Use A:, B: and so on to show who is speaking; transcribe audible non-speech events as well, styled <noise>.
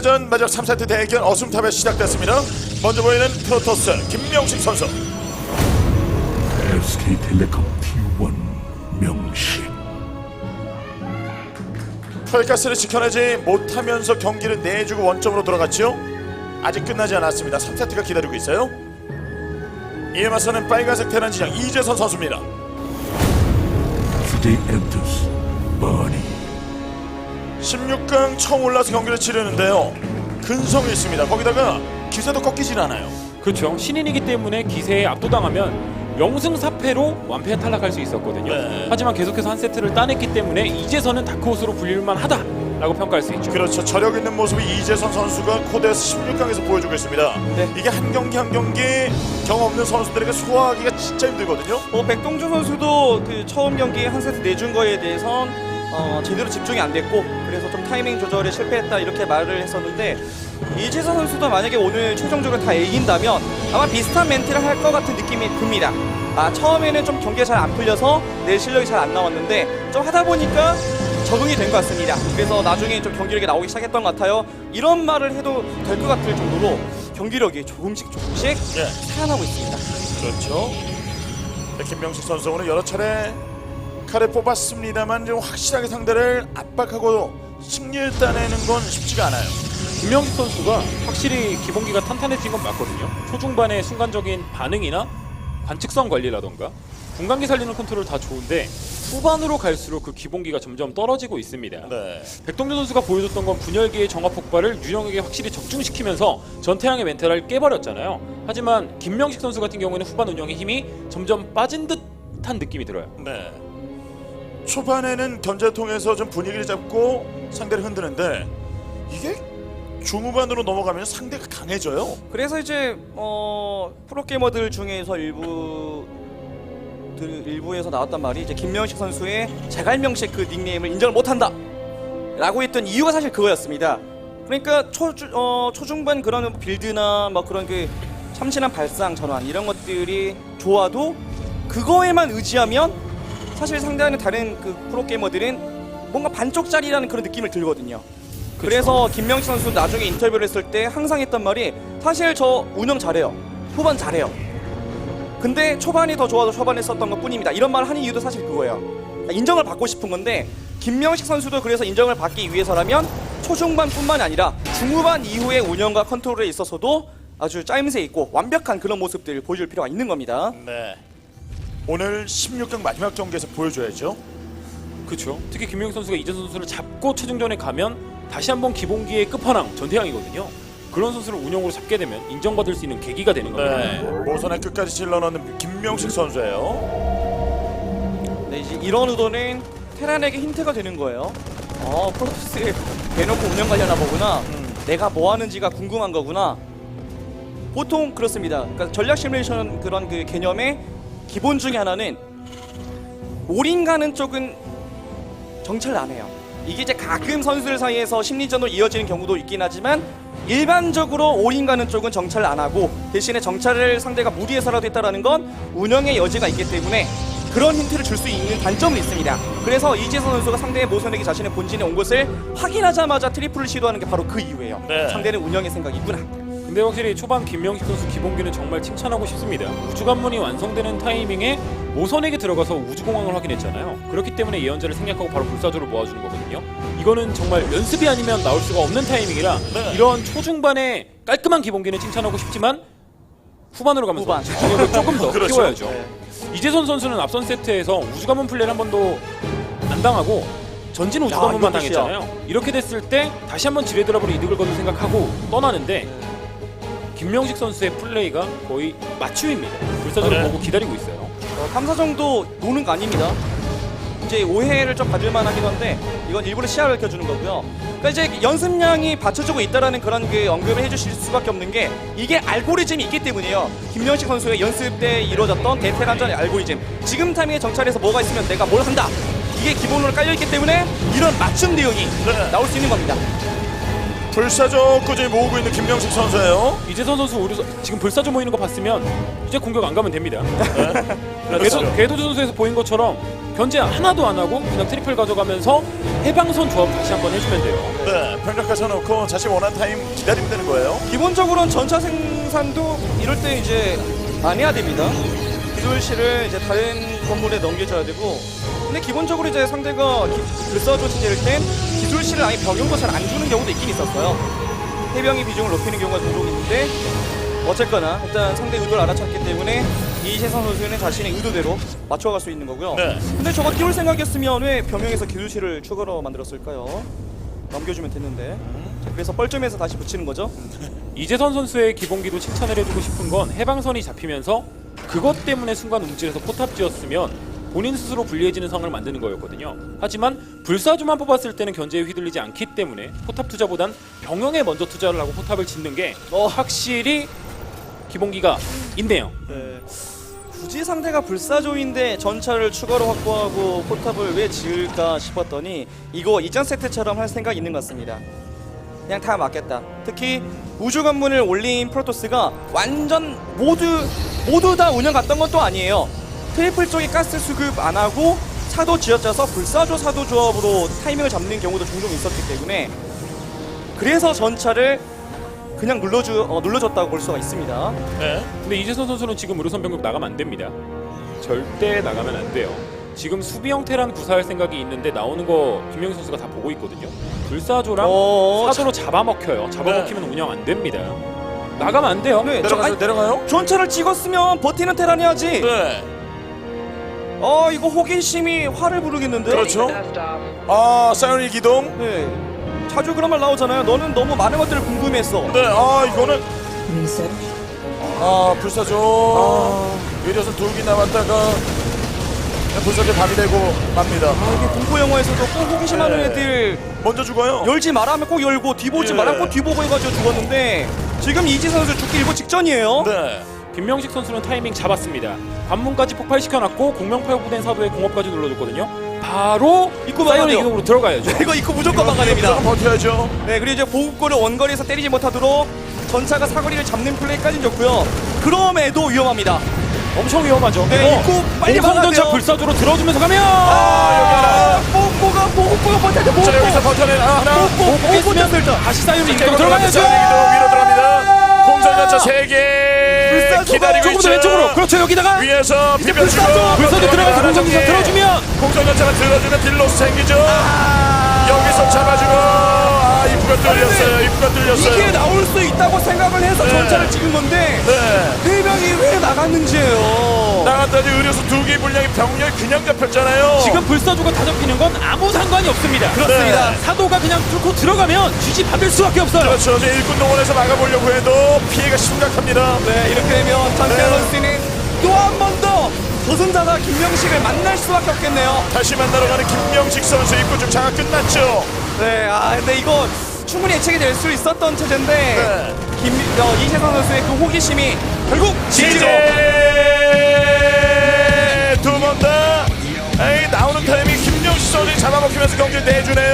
A: 3차전 마지막 3세트 대결 어슴탑에 시작됐습니다. 먼저 보이는 프로토스 김명식 선수.
B: SK텔레콤 T1 명식
A: 펄가스를 지켜내지 못하면서 경기를 내주고 원점으로 돌아갔죠. 아직 끝나지 않았습니다. 3세트가 기다리고 있어요. 이에 맞서는 빨간색 테란 진영 이재선 선수입니다.
B: CJ 엔투스 버니
A: 16강 처음 올라서 경기를 치르는데요. 근성이 있습니다. 거기다가 기세도 꺾이질 않아요.
C: 그렇죠. 신인이기 때문에 기세에 압도당하면 영승 사패로 완패에 탈락할 수 있었거든요.
A: 네.
C: 하지만 계속해서 한 세트를 따냈기 때문에 이제서는 다크호스로 불릴만 하다라고 평가할 수 있죠.
A: 그렇죠. 저력 있는 모습이 이재선 선수가 코드에서 16강에서 보여주고 있습니다.
D: 네.
A: 이게 한 경기 한 경기 경험 없는 선수들에게 소화하기가 진짜 힘들거든요.
D: 뭐 백동준 선수도 그 처음 경기 한 세트 내준 거에 대해선 어, 제대로 집중이 안 됐고 그래서 좀 타이밍 조절에 실패했다 이렇게 말을 했었는데 이재선 선수도 만약에 오늘 최종적으로 다 이긴다면 아마 비슷한 멘트를 할 것 같은 느낌이 듭니다. 아 처음에는 좀 경기가 잘 안 풀려서 내 실력이 잘 안 나왔는데 좀 하다 보니까 적응이 된 것 같습니다. 그래서 나중에 좀 경기력이 나오기 시작했던 것 같아요. 이런 말을 해도 될 것 같을 정도로 경기력이 조금씩 조금씩
A: 예.
D: 살아나고 있습니다.
A: 그렇죠. 네, 김명식 선수 오늘 여러 차례 칼을 뽑았습니다만 좀 확실하게 상대를 압박하고 승리를 따내는 건 쉽지가 않아요.
C: 김명식 선수가 확실히 기본기가 탄탄해진 건 맞거든요. 초중반의 순간적인 반응이나 관측성 관리라던가 분간기 살리는 컨트롤 다 좋은데 후반으로 갈수록 그 기본기가 점점 떨어지고 있습니다.
A: 네.
C: 백동준 선수가 보여줬던 건 분열기의 정화 폭발을 윤영에게 확실히 적중시키면서 전태양의 멘탈을 깨버렸잖아요. 하지만 김명식 선수 같은 경우에는 후반 운영의 힘이 점점 빠진 듯한 느낌이 들어요.
A: 네. 초반에는 견제 통해서 좀 분위기를 잡고 상대를 흔드는데 이게 중후반으로 넘어가면 상대가 강해져요.
D: 그래서 이제 어 프로게이머들 중에서 일부 들 일부에서 나왔단 말이 이제 김명식 선수의 제갈명식 그 닉네임을 인정을 못한다 라고 했던 이유가 사실 그거였습니다 그러니까 초, 어, 초중반 그런 빌드나 뭐 그런 그 참신한 발상 전환 이런 것들이 좋아도 그거에만 의지하면 사실 상대하는 다른 그 프로게이머들은 뭔가 반쪽짜리라는 그런 느낌을 들거든요 그래서 김명식 선수 나중에 인터뷰를 했을 때 항상 했던 말이 사실 저 운영 잘해요. 후반 잘해요. 근데 초반이 더 좋아서 초반에 썼던 것 뿐입니다. 이런 말을 하는 이유도 사실 그거예요. 그러니까 인정을 받고 싶은 건데 김명식 선수도 그래서 인정을 받기 위해서라면 초중반뿐만 아니라 중후반 이후의 운영과 컨트롤에 있어서도 아주 짜임새 있고 완벽한 그런 모습들을 보여줄 필요가 있는 겁니다.
A: 네. 오늘 16강 마지막 경기에서 보여줘야죠.
C: 그렇죠. 특히 김명식 선수가 이전 선수를 잡고 최종전에 가면 다시 한번 기본기의 끝판왕 전태양이거든요. 그런 선수를 운영으로 잡게 되면 인정받을 수 있는 계기가 되는 겁니다.
A: 네. 모선의 끝까지 찔러넣는 김명식 선수예요.
D: 네, 이제 이런 의도는 테란에게 힌트가 되는 거예요. 어, 프로토스 대놓고 운영 관련하 보구나. 내가 뭐 하는지가 궁금한 거구나. 보통 그렇습니다. 그러니까 전략 시뮬레이션 그런 그 개념의 기본 중에 하나는 올인 가는 쪽은 정찰을 안 해요. 이게 이제 가끔 선수들 사이에서 심리전으로 이어지는 경우도 있긴 하지만 일반적으로 올인 가는 쪽은 정찰을 안 하고 대신에 정찰을 상대가 무리해서라도 했다라는 건 운영의 여지가 있기 때문에 그런 힌트를 줄 수 있는 단점은 있습니다. 그래서 이재선 선수가 상대의 모선에게 자신의 본진에 온 것을 확인하자마자 트리플을 시도하는 게 바로 그 이유예요.
A: 네.
D: 상대는 운영의 생각이 있구나.
C: 근데 확실히 초반 김명식 선수 기본기는 정말 칭찬하고 싶습니다. 우주관문이 완성되는 타이밍에 모선에게 들어가서 우주공항을 확인했잖아요. 그렇기 때문에 예언자를 생략하고 바로 불사조를 모아주는 거거든요. 이거는 정말 연습이 아니면 나올 수가 없는 타이밍이라
A: 네.
C: 이런 초중반의 깔끔한 기본기는 칭찬하고 싶지만 후반으로 가면서
D: 후반.
C: 집중력을 조금 더 <laughs>
A: 그렇죠.
C: 키워야죠.
D: 네.
C: 이재선 선수는 앞선 세트에서 우주관문 플레이를 한 번도 안 당하고 전진 우주관문만. 당했잖아요. 이렇게 됐을 때 다시 한번 지뢰 드랍으로 이득을 거둘 생각하고 떠나는데 김명식 선수의 플레이가 거의 맞춤입니다. 불사조를
A: 네.
C: 보고 기다리고 있어요.
D: 어, 탐사 정도 노는 거 아닙니다. 이제 오해를 좀 받을 만하긴 한데 이건 일부러 시야를 켜주는 거고요. 그러니까 이제 연습량이 받쳐주고 있다라는 그런 그 언급을 해주실 수밖에 없는 게 이게 알고리즘이 있기 때문이에요. 김명식 선수의 연습 때 이루어졌던 대테란전의 알고리즘. 지금 타이밍에 정찰해서 뭐가 있으면 내가 뭘 한다. 이게 기본으로 깔려 있기 때문에 이런 맞춤 대응이
A: 네.
D: 나올 수 있는 겁니다.
A: 불사조 꾸준히 모으고 있는 김명식 선수예요.
C: 이재선 선수 우리 서- 지금 불사조 모이는 거 봤으면 이제 공격 안 가면 됩니다.
A: 그렇죠.
C: 궤도, 궤도 선수에서 보인 것처럼 견제 하나도 안 하고 그냥 트리플 가져가면서 해방선 조합 다시 한번 해주면 돼요.
A: 네, 병력 가져놓고 자신 원하는 타임 기다리면 되는 거예요.
D: 기본적으로는 전차 생산도 이럴 때 이제 안 해야 됩니다. 기술실을 이제 다른 건물에 넘겨줘야 되고 근데 기본적으로 이제 상대가 기- 불사조 체제일 땐 기술실을 아예 병용도 잘 안 주는 경우도 있긴 있었어요. 해병의 비중을 높이는 경우가 종종 있는데 어쨌거나 일단 상대 의도를 알아챘기 때문에 이재선 선수는 자신의 의도대로 맞춰갈 수 있는 거고요.
A: 네.
D: 근데 저거 띄울 생각이었으면 왜 병영에서 기술실을 추가로 만들었을까요? 넘겨주면 됐는데 자, 그래서 뻘쭘해서 다시 붙이는 거죠. <laughs>
C: 이재선 선수의 기본기도 칭찬을 해주고 싶은 건 해방선이 잡히면서 그것 때문에 순간 움찔해서 포탑 지었으면 본인 스스로 불리해지는 상황을 만드는 거였거든요. 하지만 불사조만 뽑았을 때는 견제에 휘둘리지 않기 때문에 포탑 투자보단 병영에 먼저 투자를 하고 포탑을 짓는 게
D: 어.
C: 확실히 기본기가 있네요.
D: 네. 굳이 상대가 불사조인데 전차를 추가로 확보하고 포탑을 왜 지을까 싶었더니 이거 이전 세트처럼 할 생각이 있는 것 같습니다. 그냥 다 맞겠다. 특히 우주 관문을 올린 프로토스가 완전 모두 모두 다 운영 갔던 것도 아니에요. 트리플 쪽에 가스 수급 안 하고 사도 지어짜서 불사조 사도 조합으로 타이밍을 잡는 경우도 종종 있었기 때문에 그래서 전차를 그냥 눌러주 어, 눌러줬다고 볼 수가 있습니다.
A: 네.
C: 근데 이재선 선수는 지금 병력 나가면 안 됩니다. 절대 나가면 안 돼요. 지금 수비 형태란 구사할 생각이 있는데 나오는 거 김명희 선수가 다 보고 있거든요. 불사조랑
D: 어,
C: 사조로 잡아먹혀요. 잡아먹히면 운영 안 됩니다. 나가면 안 돼요.
D: 네, 저,
A: 내려가요.
D: 아니,
A: 내려가요.
D: 전차를 찍었으면 버티는 테란 해야지.
A: 네.
D: 어 이거 호기심이 화를 부르겠는데.
A: 그렇죠. 아, 사이언 기동.
D: 네. 자주 그런 말 나오잖아요. 너는 너무 많은 것들을 궁금했어.
A: 네. 아, 이거는 아, 불사조.
D: 아,
A: 이래서 두기 남았다가 불사조 밤이 되고 맙니다.
D: 아, 이게 공포 영화에서도 꼭 호기심하는
A: 네.
D: 애들
A: 먼저 죽어요.
D: 열지 말라면 꼭 열고 뒤보지
A: 예.
D: 말라면 꼭 뒤보고 해가지고 죽었는데 지금 이지 선수 죽기 일보 직전이에요.
A: 네.
C: 김명식 선수는 타이밍 잡았습니다. 관문까지 폭발시켜놨고 공명파요부된 사도의 공업까지 눌러줬거든요. 바로
D: 입구
C: 사이언의. 이동으로 들어가야죠. <laughs>
D: 이거 이거 무조건 막아야 됩니다.
A: 무조건 버텨야죠.
D: 네 그리고 이제 보급고를 원거리에서 때리지 못하도록 전차가 사거리를 잡는 플레이까지는 좋고요. 그럼에도 위험합니다.
C: 엄청 위험하죠.
D: 네, 입구 빨리 막아야
C: 공성전차
D: 돼요.
C: 불사조로 들어주면서 가면
D: 아, 뽀뽀가 보급고가 버텨야 돼.
A: 자, 여기서
D: 뽀뽀.
A: 버텨낸 아, 하나.
D: 뽀뽀 뽀뽀
C: 있으면
D: 일단.
C: 다시 사이언의 이동 들어가야죠.
A: 들어가야죠. 위로 들어갑니다. 공전전차 세 개. 기다리고
C: 조금
A: 있죠.
C: 더 왼쪽으로. 그렇죠. 여기다가
A: 위에서 비벼주고
D: 불사조!
C: 불사조 들어가서 공성전차 들어주면
A: 공전전차가 들어주면 딜로스 생기죠. 입구가 뚫렸어요. 입구가 뚫렸어요.
D: 이게 나올 수 있다고 생각을 해서
A: 네.
D: 전차를 찍은 건데
A: 네.
D: 네 명이 왜 나갔는지예요.
A: 나갔더니 의료수 두개 분량이 병력이 그냥 잡혔잖아요.
C: 지금 불사조가 다 잡히는 건 아무 상관이 없습니다.
D: 그렇습니다.
A: 네.
C: 사도가 그냥 뚫고 들어가면 지지 받을 수밖에 없어요.
A: 그렇죠. 이제 일꾼 동원해서 막아보려고 해도 피해가 심각합니다.
D: 네 이렇게 되면 전태원씨는 또한 번 더 도전자가 김명식을 만날 수밖에 없겠네요.
A: 다시 만나러 가는 김명식 선수 입구 중 장악 끝났죠.
D: 네, 아 근데 이거 충분히 예측이 될 수 있었던 체제인데
A: 네.
D: 김 어, 이재성 선수의 그 호기심이 결국 지지로
A: 이제 두번 다. 에이 나오는 타이밍 김명식 선수 잡아먹히면서 경기를 내주네요.